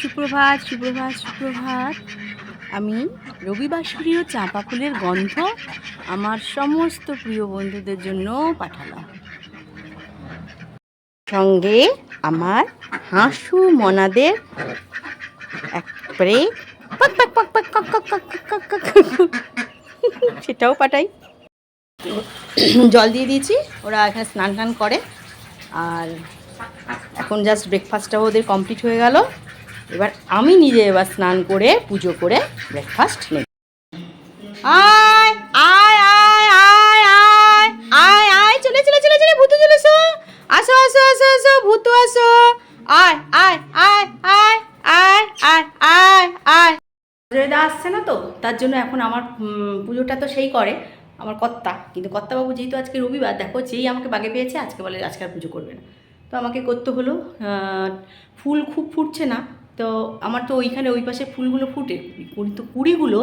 সুপ্রভাত সুপ্রভাত সুপ্রভাত। আমি রবিবাসরীয় চাঁপা ফুলের গন্ধ আমার সমস্ত প্রিয় বন্ধুদের জন্য পাঠালাম। সঙ্গে আমার হাঁসু মনাদের একবারে। সেটাও পাঠাই। জল দিয়ে দিয়েছি, ওরা এখানে স্নান টান করে। আর এখন জাস্ট ব্রেকফাস্টটাও ওদের কমপ্লিট হয়ে গেল। এবার আমি নিজে এবার স্নান করে পুজো করে ব্রেকফাস্ট নেব আয় আয় আয় আয় আয় আয় আয় চলে চলে চলে চলে ভূতু চলে এসো আসো আসো আসো ভূতু আসো আয় আয় আয় আয় আয় আয় আয় আয় অজয়দা আসছে না তো তার জন্য এখন আমার পুজোটা তো সেই করে আমার কর্তা কিন্তু কর্তাবাবু যেহেতু আজকে রবিবার দেখো যেই আমাকে বাগে পেয়েছে আজকে বলে আজকে আর পুজো করবে না তো আমাকে করতে হলো ফুল খুব ফুটছে না তো আমার তো ওইখানে ওই পাশে ফুলগুলো ফুটে। কুড়ি তো কুড়িগুলো,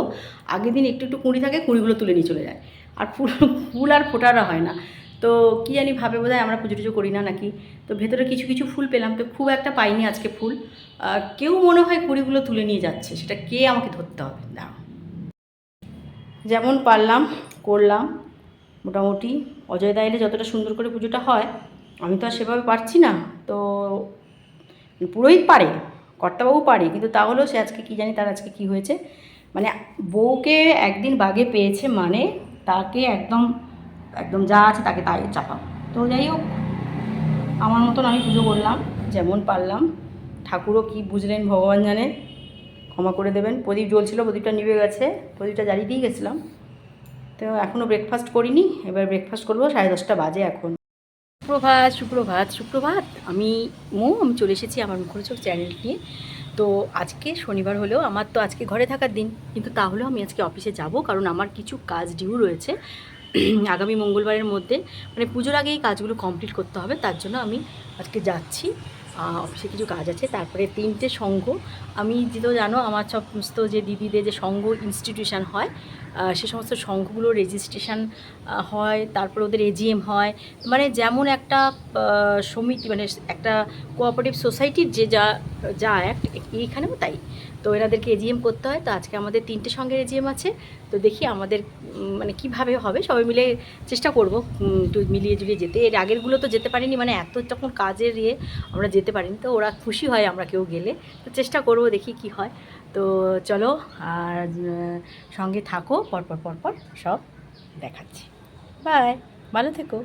আগের দিন একটু একটু কুড়ি থাকে, কুড়িগুলো তুলে নিয়ে চলে যায়। আর ফুল ফুল আর ফোটানো হয় না। তো কি জানি ভাবে বোধহয় আমরা পুজো টুজো করি না নাকি? তো ভেতরে কিছু কিছু ফুল পেলাম, তো খুব একটা পাইনি আজকে ফুল। কেউ মনে হয় কুড়িগুলো তুলে নিয়ে যাচ্ছে, সেটা কে আমাকে ধরতে হবে? না যেমন পারলাম, করলাম। মোটামুটি অজয় দা এলে যতটা সুন্দর করে পুজোটা হয়, আমি তো আর সেভাবে পারছি না। তো পুরোহিত পারে। কর্তাবাবু পারে, কিন্তু তাহলেও সে আজকে কী জানি, তার আজকে কী হয়েছে? মানে বউকে একদিন বাগে পেয়েছে মানে তাকে একদম একদম যা আছে তাকে তাই চাপা তো যাই হোক, আমার মতন আমি পুজো করলাম, যেমন পারলাম। ঠাকুরও কি বুঝলেন, ভগবান জানে। ক্ষমা করে দেবেন। প্রদীপ জ্বলছিল, প্রদীপটা নিভে গেছে। প্রদীপটা জ্বালিয়ে দিয়ে গেছিলাম। তো এখনও ব্রেকফাস্ট করিনি, এবার ব্রেকফাস্ট করব, সাড়ে দশটা বাজে এখন। সুপ্রভাত সুপ্রভাত সুপ্রভাত। আমি মো, আমি চলে এসেছি আমার মুখরোচক চ্যানেল নিয়ে। তো আজকে শনিবার হলেও আমার তো আজকে ঘরে থাকার দিন। কিন্তু তাহলেও আমি আজকে অফিসে যাব কারণ আমার কিছু কাজ ডিউ রয়েছে। আগামী মঙ্গলবারের মধ্যে। মানে পুজোর আগে এই কাজগুলো কমপ্লিট করতে হবে। তার জন্য আমি আজকে যাচ্ছি। অফিসে কিছু কাজ আছে। তারপরে তিনটে সংঘ আমি যেহেতু জানো, আমার সমস্ত যে দিদিদের যে সংঘ ইনস্টিটিউশন হয় সে সমস্ত সংঘগুলো রেজিস্ট্রেশন হয়, তারপরে ওদের এজিএম হয়। মানে যেমন একটা সমিতি মানে একটা কোঅপারেটিভ সোসাইটির যে যা যা অ্যাক্ট এইখানেও তাই। তো এনাদেরকে এজিএম করতে হয়। তো আজকে আমাদের তিনটে সঙ্গের এজিএম আছে। তো দেখি আমাদের মানে কীভাবে হবে, সবাই মিলে চেষ্টা করব একটু মিলিয়ে জুলিয়ে যেতে। এর আগেরগুলো তো যেতে পারিনি মানে এত যখন কাজের ইয়ে আমরা যেতে পারিনি, তো ওরা খুশি হয় আমরা কেউ গেলে। তো চেষ্টা করব দেখি কি হয়। তো চলো, আর, সঙ্গে থাকো, পরপর পরপর সব দেখাচ্ছি। বাই ভালো থেকো।